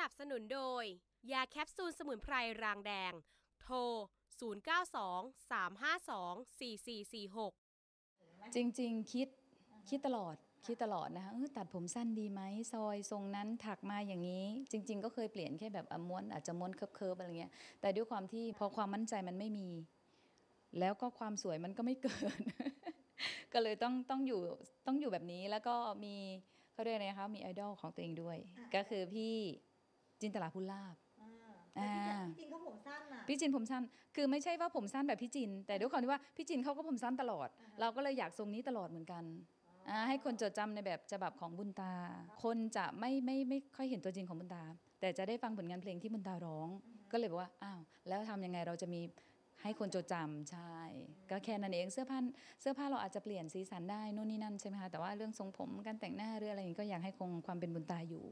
นับสนุนโดย ยาแคปซูลสมุนไพรรางแดง โทร 092-352-4446 จริง ๆ คิดคิดตลอดคิดตลอดนะคะตัดผมสั้นดีไหมซอยทรงนั้นถักมาอย่างนี้ จริง ๆ ก็เคยเปลี่ยนแค่แบบอม้วนอาจจะม้วนเคิร์ฟๆอะไรเงี้ยแต่ด้วยความที่พอความมั่นใจมันไม่มี แล้วก็ความสวยมันก็ไม่เกิน ก็เลยต้องต้องอยู่ต้องอยู่แบบนี้แล้วก็มีเขาเรียกอะไรนะคะมีไอดอลของตัวเองด้วย ก็คือพี่ จินตลาภูลาภอ่าอ่าจริงๆเขาผมสั้นน่ะพี่จินผมสั้นคือไม่ใช่ว่าผมสั้นแบบพี่จิน แต่ด้วยความที่ว่าพี่จินเขาก็ผมสั้นตลอด เราก็เลยอยากทรงนี้ตลอดเหมือนกันอ่าให้คนจดจำในแบบฉบับของบุญตา คนจะไม่ไม่ไม่ค่อยเห็นตัวจริงของบุญตา แต่จะได้ฟังผลงานเพลงที่บุญตาร้อง ก็เลยบอกว่าอ้าวแล้วทำยังไงเราจะมีให้คนจดจำใช่ ก็แค่นั้นเองเสื้อผ้าเสื้อผ้าเราอาจจะเปลี่ยนสีสันได้นู่นนี่นั่นใช่ไหมคะแต่ว่าเรื่องทรงผมการแต่งหน้าหรืออะไรอย่างนี้ก็อยากให้คงความเป็นบุญตาอยู่